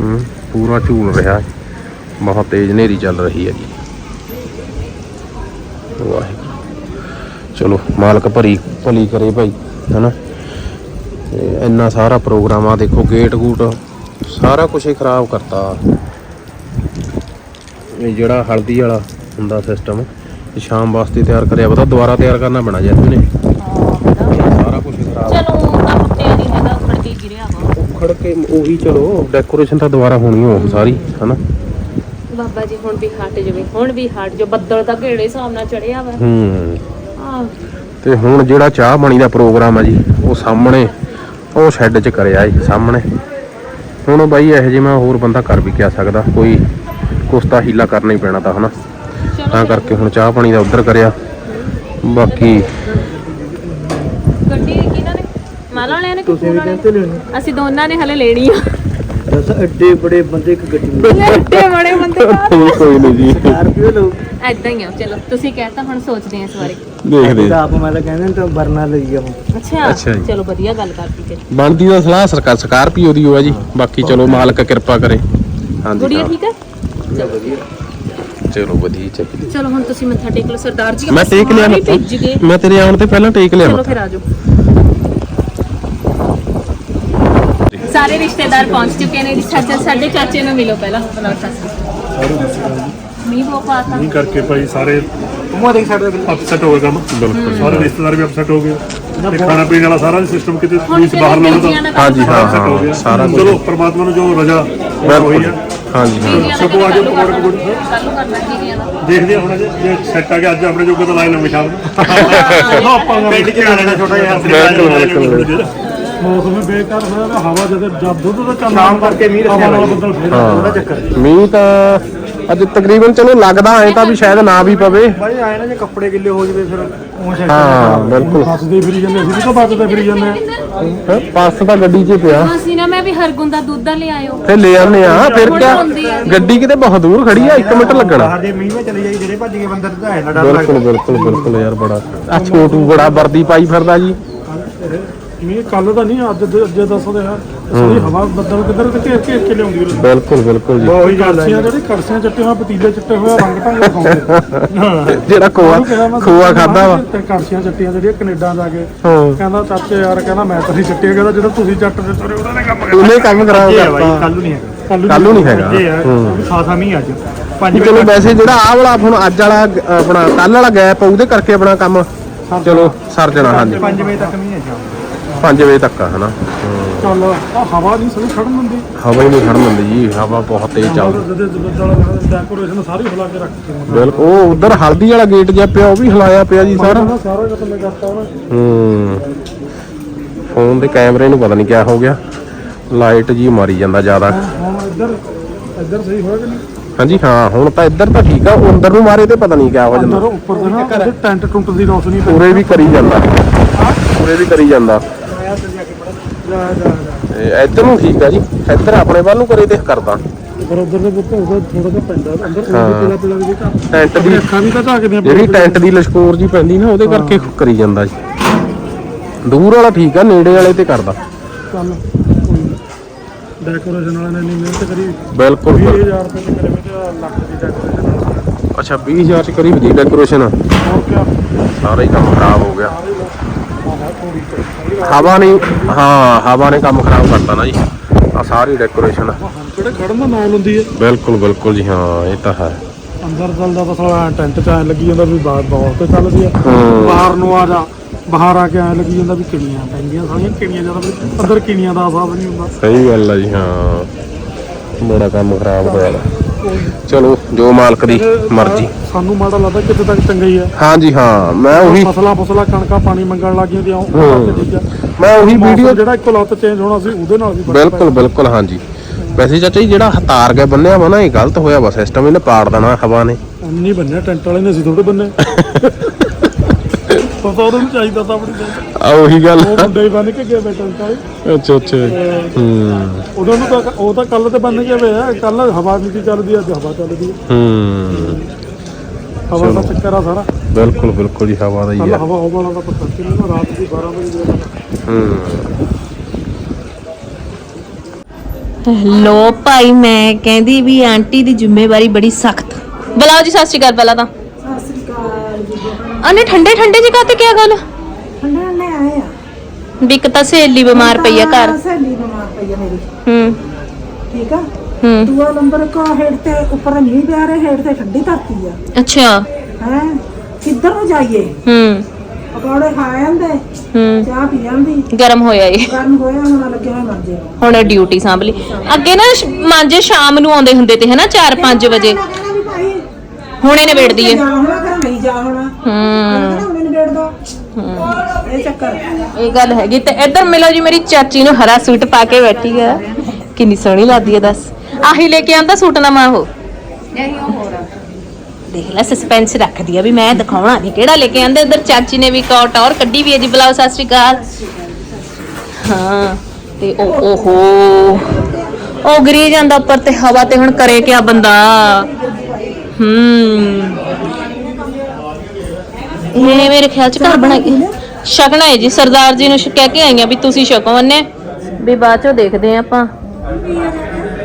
ਹੂੰ, ਪੂਰਾ ਝੂਲ ਰਿਹਾ। ਹੈ। ਬਹੁਤ ਤੇਜ਼ ਹਨੇਰੀ ਚੱਲ ਰਹੀ ਹੈ ਜੀ। ਵਾਹਿਗੁਰੂ। ਚਲੋ, ਮਾਲਕ ਭਰੀ ਭਲੀ ਕਰੇ ਭਾਈ, ਹਨਾ? ਤੇ ਇੰਨਾ ਸਾਰਾ ਪ੍ਰੋਗਰਾਮ ਆ, ਦੇਖੋ, ਗੇਟ ਗੂਟ ਸਾਰਾ ਕੁਝ ਹੀ ਖਰਾਬ ਕਰਤਾ। ਇਹ ਜਿਹੜਾ ਹਲਦੀ ਵਾਲਾ ਹੁੰਦਾ ਸਿਸਟਮ ਇਹ ਸ਼ਾਮ ਵਾਸਤੇ ਤਿਆਰ ਕਰਿਆ ਪਤਾ ਦੁਬਾਰਾ ਤਿਆਰ ਕਰਨਾ ਪੈਣਾ ਜੈਸਮੀ ਨੇ ਸਾਰਾ ਕੁਝ ਖਰਾਬ ਚਲੋ ਕੰਮ ਤੇ ਨਹੀਂ ਹੈਗਾ ਖੜ ਕੇ ਗਿਰਿਆ ਵਾ ਖੜ ਕੇ ਉਹੀ ਚਲੋ। ਡੈਕੋਰੇਸ਼ਨ ਤਾਂ ਦੁਬਾਰਾ ਹੋਣੀ ਹੋ ਸਾਰੀ ਹਨਾ? ਬਾਬਾ ਜੀ ਹੁਣ ਵੀ ਹਟ ਜਵੇ ਹੁਣ ਵੀ ਹਟ ਜੋ ਬੱਦਲ ਤਾਂ ਘੇੜੇ ਹਿਸਾਬ ਨਾਲ ਚੜਿਆ ਵਾ। ਹੂੰ। ਆਹ। ਤੇ ਹੁਣ ਜਿਹੜਾ ਚਾਹ ਪਾਣੀ ਦਾ ਪ੍ਰੋਗਰਾਮ ਆ ਜੀ ਉਹ ਸਾਹਮਣੇ ਉਹ ਸ਼ੈੱਡ 'ਚ ਕਰਿਆ ਜੀ ਸਾਹਮਣੇ। ਹੁਣ ਬਾਈ ਇਹੋ ਜਿਹਾ ਹੋਰ ਬੰਦਾ ਕਰ ਵੀ ਕਿਆ ਸਕਦਾ ਕੋਈ ਕੁਛ ਤਾਂ ਹੀਲਾ ਕਰਨਾ ਹੀ ਪੈਣਾ ਤਾਂ ਹਨਾ? ਚਲੋ ਤਾਂ ਕਰਕੇ ਹੁਣ ਚਾਹ ਪਾਣੀ ਦਾ ਉੱਧਰ ਕਰਿਆ। ਬਾਕੀ ਗੱਡੀ ਨੇ ਮਾਲਾ ਵਾਲਿਆਂ ਨੇ ਤੁਸੀਂ ਵੀ ਕਹਿੰਦੇ ਲੈਣੀ। ਅਸੀਂ ਦੋਨਾਂ ਨੇ ਹਲੇ ਲੈਣੀ ਆ। ਦਸ ਐਡੇ ਬੜੇ ਬੰਦੇ ਇੱਕ ਗੱਡੀ ਨੂੰ ਐਡੇ ਬੜੇ ਬੰਦੇ ਬਾਹਰ। ਕੋਈ ਨਹੀਂ ਜੀ। ਸਕਾਰਪੀਓ ਲਓ। ਐਦਾਂ ਹੀ ਆ ਚਲੋ ਤੁਸੀਂ ਕਹਿਤਾ ਹੁਣ ਸੋਚਦੇ ਆ ਇਸ ਬਾਰੇ। ਦੇਖਦੇ ਤਾਂ ਆਪ ਮੈਂ ਤਾਂ ਕਹਿੰਦੇ ਤਾਂ ਵਰਨਾ ਲਈ ਆ ਹੁਣ। ਅੱਛਾ ਅੱਛਾ ਜੀ। ਚਲੋ ਵਧੀਆ ਗੱਲ ਕਰਤੀ ਤੇ ਬਣਦੀ ਦਾ ਸਲਾਹ ਸਰਕਾਰ ਸਕਾਰਪੀਓ ਦੀ ਉਹ ਹੈ ਜੀ। ਬਾਕੀ ਚਲੋ ਮਾਲਕ ਕਿਰਪਾ ਕਰੇ। ਹਾਂਜੀ ਗੁੜੀਆ ਹਾਂ। ਠੀਕ ਹੈ ਚਲੋ ਵਧੀਆ ਚੱਲੀ ਚਲੋ ਹੁਣ ਤੁਸੀਂ ਮੱਥਾ ਟੇਕ ਲਓ ਸਰਦਾਰ ਜੀ ਮੈਂ ਟੇਕ ਲਿਆ ਸਾਰੇ ਮੱਥਾ। ਭਿੱਜ ਗਏ। ਮੈਂ ਤੇਰੇ ਆਉਣ ਤੇ ਪਹਿਲਾਂ ਟੇਕ ਲਿਆ ਚਲੋ ਮੱਥਾ। ਫਿਰ ਆਜੋ ਸਾਰੇ ਰਿਸ਼ਤੇਦਾਰ ਪਹੁੰਚ ਚੁੱਕੇ ਨੇ ਜੀ ਚਾਚਾ ਸਾਡੇ ਚਾਚੇ ਨੂੰ ਮਿਲੋ ਪਹਿਲਾਂ। ਮੀਂਹ ਬਹੁਤ ਪਾਤਾ ਨਹੀਂ ਕਰਕੇ ਭਾਈ ਸਾਰੇ ਮੂੰਹ ਦੇਖ ਸਾਡੇ ਅਪਸੈਟ ਹੋ ਗਏ ਕੰਮ। ਬਿਲਕੁਲ। ਸਾਰੇ ਰਿਸ਼ਤੇਦਾਰ ਵੀ ਅਪਸੈਟ ਹੋ ਗਏ। ਤੇ ਖਾਣਾ ਪੀਣ ਵਾਲਾ ਸਾਰਾ ਸਿਸਟਮ ਕਿਤੇ ਪੁਲਿਸ ਬਾਹਰ ਲਾਉਣਾ ਦਾ ਤਾਂ ਹਾਂਜੀ ਹਾਂ upset ਹੋ ਹਾਂ ਗਿਆ। ਸਾਰਾ ਕੁਝ ਚਲੋ ਪ੍ਰਮਾਤਮਾ ਨੂੰ ਜੋ ਰਜਾ ਹੋਈ ਆ ਹਾਂਜੀ ਹਾਂ। ਸਗੋਂ ਅੱਜ ਪਕੌੜੇ ਪਕੌੜੇ ਕੱਲੂ ਕਰਨਾ ਬੀਜੀਆਂ ਦਾ। ਦੇਖਦੇ ਆ ਹੁਣ ਜੇ ਜੇ ਸੈੱਟ ਆ ਗਿਆ ਅੱਜ ਆਪਣੇ ਜੋਗੇ ਤਾਂ ਲਾਈਨ ਲੰਮੀ ਸ਼ਾਮ ਨੂੰ ਆਪਾਂ ਪਿੰਡ 'ਚ ਰਹਿਣਾ ਛੋਟਾ ਜਿਹਾ ਬਿਲਕੁਲ, ਬਿਲਕੁਲ, ਮੌਸਮ ਵੀ ਬੇਕਾਰ ਹੋਇਆ ਤੇ ਹਵਾ ਜਦ ਜਦ ਦੁੱਧ ਦਾ ਚੱਲ ਸ਼ਾਮ ਕਰਕੇ ਮੀਂਹ ਰੱਖਿਆ ਹਵਾ ਹੋਇਆ। ਬੱਦਲ ਫੇਰ ਉਹਦਾ ਚੱਕਰ। ਮੀਂਹ ਤਾਂ ਅੱਜ ਤਕਰੀਬਨ ਚਲੋ ਲੱਗਦਾ ਐ ਤਾਂ ਵੀ ਸ਼ਾਇਦ ਨਾ ਵੀ ਪਵੇ। ਬਾਈ ਆਏ ਨਾ ਜੇ ਕੱਪੜੇ ਗਿੱਲੇ ਹੋ ਜਵੇ ਫਿਰ ਉਹ ਛੱਡ ਹਾਂ ਬਿਲਕੁਲ। ਹੱਸਦੇ ਫਿਰੀ ਜਾਂਦੇ ਅਸੀਂ ਵੀ ਤਾਂ ਬਚਦੇ ਫਿਰੀ ਜਾਂਦੇ ਆ ਹੈਂ, ਪਰਸ ਤਾਂ ਗੱਡੀ 'ਚ ਹੀ ਪਿਆ। ਅਸੀਂ ਨਾ ਮੈਂ ਵੀ ਹਰਗੁਣ ਦਾ ਦੁੱਧ ਦਾ ਲਿਆਇਓ ਤੇ ਲੈ ਆਨੇ ਆ ਫਿਰ। ਕਿਆ? ਗੱਡੀ ਕਿਤੇ ਬਹੁਤ ਦੂਰ ਖੜੀ ਆ 1 ਮਿੰਟ ਲੱਗਣਾ। ਬਾਹਰ ਦੇ ਮੀਂਹ ਵਿੱਚ ਚਲੇ ਜਾਈ ਜਿਹੜੇ ਭੱਜ ਗਏ ਬੰਦਰ ਤਾਂ ਹੈ ਨਾ ਡਰ ਬਿਲਕੁਲ ਲੱਗਦਾ। ਬਿਲਕੁਲ ਬਿਲਕੁਲ ਯਾਰ ਬੜਾ। ਆ ਛੋਟੂ ਬੜਾ ਵਰਦੀ ਪਾਈ ਫਿਰਦਾ ਜੀ। ਮੀਂਹ ਕੱਲ ਦਾ ਨਹੀਂ ਅੱਜ ਦੇ ਅੱਜ ਦੱਸਦੇ ਆ ਸਾਰੀ ਹਵਾ ਬੱਦਲ ਕਿੱਧਰ ਤੇ ਘੇਰ ਘੇਰ ਕੇ ਲਿਆਉਂਦੀ ਉਹ ਬਿਲਕੁਲ ਬਿਲਕੁਲ ਜੀ। ਉਹੀ ਗੱਲ ਹੈ ਜਿਹੜੀ ਕੜਸੀਆਂ ਚੱਟੇ ਹੋਏ ਪਤੀਲੇ ਚੱਟੇ ਹੋਏ ਰੰਗ ਢੰਗ ਦਿਖਾਉਂਦੇ। ਜਿਹੜਾ ਖੋਆ ਉਹਨੂੰ ਕਿਹਾ ਮੈਂ ਖੋਆ ਖਾਦਾ ਵਾ। ਤੇ ਕੜਸੀਆਂ ਚੱਟੀਆਂ ਜਿਹੜੀਆਂ ਕੈਨੇਡਾ ਜਾ ਕੇ। ਹਾਂ। ਕਹਿੰਦਾ ਚਾਚੇ ਯਾਰ ਕਹਿੰਦਾ ਮੈਂ ਤਾਂ ਨਹੀਂ ਚੱਟੀਆਂ ਕਹਿੰਦਾ ਜਿਹੜਾ ਤੁਸੀਂ ਚੱਟ ਦੇ ਤੁਰੇ ਉਹਨਾਂ ਨੇ ਕੰਮ ਉਹਨੇ ਕੰਮ ਖਰਾਬ ਇਹ ਹੈ ਬਾਈ ਕਰਤਾ ਕੱਲ ਨੂੰ ਨਹੀਂ ਹੈਗਾ। ਕੱਲ ਨੂੰ ਨਹੀਂ ਹੈਗਾ। ਇਹ ਹੈ। ਹੂੰ ਮੀਂਹ ਅੱਜ। 5 ਚਲੋ ਵੈਸੇ ਜਿਹੜਾ ਆਹ ਵਾਲਾ ਹੁਣ ਅੱਜ ਵਾਲਾ ਗ- ਆਪਣਾ ਕੱਲ ਵਾਲਾ ਗੈਪ ਉਹਦੇ ਕਰਕੇ ਆਪਣਾ ਕੰਮ ਚਲੋ ਸਰ ਜਾਣਾ ਹਾਂਜੀ। 5 ਵਜੇ ਤੱਕ ਮੀਂਹ ਹੈ ਸ਼ਾਮ 5 ਵਜੇ ਤੱਕ ਆ ਹਨਾ? ਚੱਲ ਆ ਹਵਾ ਨਹੀਂ ਸਹੀ ਖੜਨ ਦਿੰਦੀ। ਹਵਾ ਹੀ ਨਹੀਂ ਖੜਨ ਦਿੰਦੀ ਜੀ ਹਵਾ ਬਹੁਤ ਤੇਜ਼ ਚੱਲਦੀ। ਡੈਕੋਰੇਸ਼ਨ ਸਾਰੀ ਹਿਲਾ ਕੇ ਰੱਖੀ ਬਿਲਕੁਲ ਉਹ ਉਧਰ ਹਲਦੀ ਵਾਲਾ ਗੇਟ ਜਿਹਾ ਪਿਆ ਉਹ ਵੀ ਹਿਲਾਇਆ ਪਿਆ ਜੀ ਸਾਰਾ। ਨੇ ਸਾਰਾ ਕਿਤੇ ਕਰਤਾ ਉਹਨੇ ਹੂੰ। ਫੋਨ ਦੇ ਕੈਮਰੇ ਨੂੰ ਪਤਾ ਨਹੀਂ ਕਿਆ ਹੋ ਗਿਆ। ਲਾਈਟ ਜੀ ਮਾਰੀ ਜਾਂਦਾ ਜ਼ਿਆਦਾ। ਹੁਣ ਇੱਧਰ ਇੱਧਰ ਸਹੀ ਹੋਇਆ ਕਿ ਨਹੀਂ? ਹਾਂਜੀ ਹਾਂ ਹੁਣ ਤਾਂ ਇੱਧਰ ਤਾਂ ਠੀਕ ਆ ਉਹ ਅੰਦਰ ਨੂੰ ਮਾਰੇ ਤੇ ਪਤਾ ਨਹੀਂ ਕਿਆ ਹੋ ਅੰਦਰ ਜਾਂਦਾ ਉੱਪਰ ਦੇ ਨਾ ਟੈਂਟ ਟੁੰਟ ਦੀ ਰੋਸ਼ਨੀ ਪੂਰੇ ਵੀ ਕਰੀ ਜਾਂਦਾ। ਪੂਰੇ ਵੀ ਕਰੀ ਜਾਂਦਾ। ਤੇ ਇੱਧਰ ਨੂੰ ਠੀਕ ਆ ਜੀ। ਇੱਧਰ ਆਪਣੇ ਵੱਲ ਨੂੰ ਕਰੇ ਤੇ ਕਰਦਾ। ਪਰ ਉਧਰ ਦੇ ਬੁੱਕ ਉਹਦਾ ਥੋੜਾ ਜਿਹਾ ਪੈਂਦਾ ਅੰਦਰ ਉਹ ਹਾਂ। ਪੀਲਾ ਪੀਲਾ ਵੀ ਘਰ ਟੈਂਟ ਦੀ ਆਪਣੀ ਅੱਖਾਂ ਵੀ ਤਾਂ ਝਾਕਦੀਆਂ ਜਿਹੜੀ ਟੈਂਟ ਦੀ ਲਸ਼ਕੋਰ ਜੀ ਪੈਂਦੀ ਨਾ ਉਹਦੇ ਕਰਕੇ ਕਰੀ ਜਾਂਦਾ ਜੀ। ਦੂਰ ਵਾਲਾ ਠੀਕ ਆ ਨੇੜੇ ਵਾਲੇ ਤੇ ਕਰਦਾ। ਚੱਲ ਡੈਕੋਰੇਸ਼ਨ ਵਾਲਿਆਂ ਨੇ ਇੰਨੀ ਮਿਹਨਤ ਕਰੀ। ਬਿਲਕੁਲ। ਬਿਲਕੁਲ। 20000 ਰੁਪਏ ਤੇ ਕਰੇ ਵਿੱਚ ਲੱਖ ਦੀ ਡੈਕੋਰੇਸ਼ਨ ਨਾਲ ਅੱਛਾ 20000 ਚ ਕਰੀ ਵਧੀਆ ਡੈਕੋਰੇਸ਼ਨ ਹੋਰ ਕਿਆ। ਸਾਰਾ ਹੀ ਕੰਮ ਖਰਾਬ ਹੋ ਗਿਆ। ਹਵਾ ਨੇ ਹਾਂ ਹਵਾ ਨੇ ਕੰਮ ਖਰਾਬ ਕਰਤਾ ਨਾ ਜੀ। ਆ ਸਾਰੀ ਡੈਕੋਰੇਸ਼ਨ ਜਿਹੜੇ ਖੜਨ ਦਾ ਨਾਲ ਹੁੰਦੀ ਹੈ? ਬਿਲਕੁਲ ਬਿਲਕੁਲ ਜੀ ਹਾਂ ਇਹ ਤਾਂ ਹੈ। ਅੰਦਰ ਚੱਲਦਾ ਤਾਂ ਸਾਲਾ ਟੈਂਟ ਚ ਐ ਲੱਗੀ ਜਾਂਦਾ ਵੀ ਬਾਹਰ ਬਾਹਰ ਤੇ ਚੱਲਦੀ ਆ। ਬਾਹਰ ਨੂੰ ਆ ਜਾ ਬਾਹਰ ਆ ਕੇ ਐ ਲੱਗੀ ਜਾਂਦਾ ਵੀ ਕਿਣੀਆਂ ਪੈਂਦੀਆਂ ਸਾਰੀਆਂ ਕਿਣੀਆਂ ਜਦੋਂ ਅੰਦਰ ਕਿਣੀਆਂ ਦਾ ਹਿਸਾਬ ਨਹੀਂ ਹੁੰਦਾ। ਸਹੀ ਗੱਲ ਆ ਜੀ ਹਾਂ। ਬੜਾ ਕੰਮ ਖਰਾਬ ਹੋਇਆ। ਚਲੋ ਜੋ ਮਾਲਕ ਦੀ ਮਰਜ਼ੀ। ਸਾਨੂੰ ਮਾੜਾ ਲੱਗਦਾ ਕਿਤੇ ਤੱਕ ਚੰਗਾ ਹੀ ਆ। ਹਾਂਜੀ ਹਾਂ ਮੈਂ ਉਹੀ ਫਸਲਾਂ ਫਸਲਾਂ ਕਣਕਾਂ ਪਾਣੀ ਮੰਗਣ ਲੱਗ ਗਈਆਂ ਤੇ ਆਉਂ ਹੂੰ। ਠੀਕ ਆ। ਮੈਂ ਉਹੀ ਵੀਡੀਓ ਜਿਹੜਾ ਇੱਕੋ ਲੱਤ ਚੇਂਜ ਹੋਣਾ ਸੀ ਉਹਦੇ ਨਾਲ ਵੀ ਬਿਲਕੁਲ ਬਿਲਕੁਲ ਹਾਂਜੀ। ਵੈਸੇ ਚਾਚਾ ਜੀ ਜਿਹੜਾ ਹਤਾਰ ਗਿਆ ਬੰਨਿਆ ਵਾ ਨਾ ਇਹ ਗਲਤ ਹੋਇਆ ਵਾ ਸਿਸਟਮ ਇਹਨੇ ਪਾੜ ਦੇਣਾ ਹਵਾ ਨੇ। ਨਹੀਂ ਬੰਨਿਆ ਟੈਂਟ ਵਾਲੇ ਨੇ ਅਸੀਂ ਥੋੜੇ ਬੰਨੇ। ਪਤਾ ਉਹਨੂੰ ਚਾਹੀਦਾ ਤਾਂ ਆਪਣੀ ਟੈਂਟ ਆ ਉਹੀ ਗੱਲ ਉਹ ਮੁੰਡੇ ਹੀ ਬੰਨ ਕੇ ਗਏ ਬੇ ਟੈਂਟ ਵਾਲੇ ਅੱਛਾ ਅੱਛਾ। ਹੂੰ। ਉਹਨਾਂ ਨੂੰ ਤਾਂ ਉਹ ਤਾਂ ਕੱਲ ਤੇ ਬੰਨ ਕੇ ਗਏ ਆ। ਕੱਲ ਹਵਾ ਨਹੀਂ ਚੱਲਦੀ ਅੱਜ ਹਵਾ ਚੱਲਦੀ ਆ। ਹੂੰ। ਹਵਾ ਦਾ ਚੱਕਰ ਆ ਸਾਰਾ। ਬਿਲਕੁਲ ਬਿਲਕੁਲ ਜੀ ਹਵਾ ਦਾ ਹੀ ਕੱਲ ਆ ਹਵਾ ਹਵਾ ਵਾਲਾ ਦਾ ਪਤਾ ਕਿੰਨਾ ਰਾਤ ਦੀ 12 ਵਜੇ ਦੇ ਹੂੰ। ਲੋ ਭਾਈ ਮੈਂ ਕਹਿੰਦੀ ਵੀ ਆਂਟੀ ਦੀ ਜ਼ਿੰਮੇਵਾਰੀ ਬੜੀ ਸਖਤ। ਬੁਲਾਓ ਜੀ ਸਤਿ ਸ਼੍ਰੀ ਅਕਾਲ ਪਹਿਲਾਂ ਤਾਂ। ਅਨੇ ਠੰਡੇ ਠੰਡੇ ਜੀ ਕਾਤੇ ਕੀ ਗੱਲ? ਠੰਡਾ ਲੈ ਇੱਕ ਤਾਂ ਸਹੇਲੀ ਬਿਮਾਰ ਪਈ ਆ ਘਰ। ਸਹੇਲੀ ਬਿਮਾਰ ਪਈ ਆ ਮੇਰੀ। ਹੂੰ। ਠੀਕ ਆ? ਹੂੰ। ਦੂਆ ਨੰਬਰ ਕੋ ਹੇਠ ਤੇ ਉੱਪਰ ਮੀਂਹ ਪਿਆ ਰਿਹਾ ਤੇ ਠੰਡੀ ਧਰਤੀ ਆ। ਅੱਛਾ। ਹੈ? ਕਿੱਧਰ ਨੂੰ ਜਾਈਏ? ਹੂੰ। ਪਕੌੜੇ ਖਾ ਜਾਂਦੇ ਹੂੰ। ਚਾਹ ਪੀ ਜਾਂਦੀ ਗਰਮ ਹੋਇਆ ਏ ਗਰਮ ਹੋਇਆ ਹੁਣ ਡਿਊਟੀ ਸਾਂਭ ਲਈ। ਅੱਗੇ ਨਾ ਮਾਂਜੇ ਸ਼ਾਮ ਨੂੰ ਆਉਂਦੇ ਹੁੰਦੇ ਤੇ ਹਨਾ 4-5 ਵਜੇ। ਹੁਣੇ ਨਿਬੇੜਦੀ ਏ ਜਾ ਹੋਣਾ। ਕਰ ਨਹੀਂ ਜਾ ਹੋਣਾ ਹੂੰ। ਕਹਿੰਦਾ ਹੁਣੇ ਨਿਬੇੜ ਦੋ। ਇਹ ਚੱਕਰ ਇਹ ਗੱਲ ਹੈਗੀ ਤੇ ਇੱਧਰ ਮਿਲੋ ਜੀ ਮੇਰੀ ਚਾਚੀ ਨੂੰ ਹਰਾ ਸੂਟ ਪਾ ਕੇ ਬੈਠੀ ਆ। ਕਿੰਨੀ ਸੋਹਣੀ ਲੱਗਦੀ ਹੈ ਦੱਸ। ਆਹੀ ਲੈ ਕੇ ਆਂਦਾ ਸੂਟ ਨਵਾਂ ਉਹ? ਦੇਖ ਲੈ ਸਸਪੈਂਸ ਰੱਖਦੀ ਆ ਵੀ ਮੈਂ ਦਿਖਾਉਣਾ ਨਹੀਂ। ਕਿਹੜਾ ਲੈ ਕੇ ਆਂਦੇ ਉਧਰ ਚਾਚੀ ਨੇ ਵੀ ਕੌਟ ਔਰ ਕੱਢੀ ਵੀ ਹੈ ਜੀ ਬੁਲਾਓ ਸਤਿ ਸ਼੍ਰੀ ਅਕਾਲ। ਹਾਂ ਤੇ ਉਹ ਓਹੋ। ਉਹ ਗਰੀ ਜਾਂਦਾ ਉੱਪਰ ਤੇ ਹਵਾ ਤੇ ਹੁਣ ਕਰੇ ਕਿਆ ਬੰਦਾ? ਹੂੰ। ਇਹ ਮੇਰੇ ਖਿਆਲ ਚ ਘਰ ਬਣਾ ਕੇ ਛਕਣਾ ਹੈ ਜੀ ਸਰਦਾਰ ਜੀ ਨੂੰ ਸ਼- ਕਹਿ ਕੇ ਆਈਆਂ ਵੀ ਤੁਸੀਂ ਛਕੋ ਉਹਨੇ ਵੀ ਬਾਅਦ ਚੋਂ ਦੇਖਦੇ ਆ ਆਪਾਂ।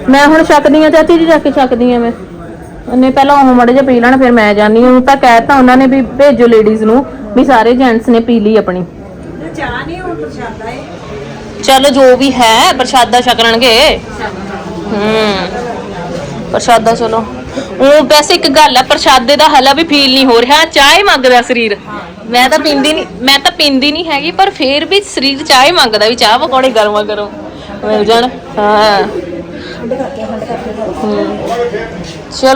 ਮੈਂ ਹੁਣ ਛਕਦੀ ਆ ਚਾਚੀ ਜੀ ਜਾ ਕੇ ਛਕਦੀ ਆ ਮੈਂ। ਉਹਨੇ ਪਹਿਲਾਂ ਉਹ ਮੜੇ ਜਿਹਾ ਪੀ ਲੈਣ ਫਿਰ ਮੈਂ ਜਾਨੀ ਹਾਂ ਤਾਂ ਕਹਿਤਾ ਉਹਨਾਂ ਨੇ ਵੀ ਭੇਜੋ ਲੇਡੀਜ਼ ਨੂੰ ਵੀ ਸਾਰੇ ਜੈਂਟਸ ਨੇ ਪੀ ਲਈ ਆਪਣੀ। ਚਾਹ ਨਹੀਂ ਹੁਣ ਪ੍ਰਸ਼ਾਦਾ ਹੈ ਚਲੋ ਜੋ ਵੀ ਹੈ ਪ੍ਰਸ਼ਾਦਾ ਛਕਣਗੇ ਹੂੰ। ਪ੍ਰਸ਼ਾਦਾ ਚਲੋ ਉਹ ਵੈਸੇ ਇੱਕ ਗੱਲ ਆ, ਪ੍ਰਸ਼ਾਦੇ ਦਾ ਹਲਾ ਵੀ ਫੀਲ ਨਹੀਂ ਹੋ ਰਿਹਾ, ਚਾਹ ਹੀ ਮੰਗਦਾ ਸਰੀਰ। ਮੈਂ ਤਾਂ ਪੀਂਦੀ ਨਹੀਂ, ਮੈਂ ਤਾਂ ਪੀਂਦੀ ਨਹੀਂ ਹੈਗੀ, ਪਰ ਫੇਰ ਵੀ ਸਰੀਰ ਚਾਹ ਹੀ ਮੰਗਦਾ ਵੀ ਚਾਹ ਪਕੌੜੇ ਗਰਮਾ ਗਰਮ ਮਿਲ ਜਾਣ। ਹਾਂ। ਹੂੰ। ਚਲੋ।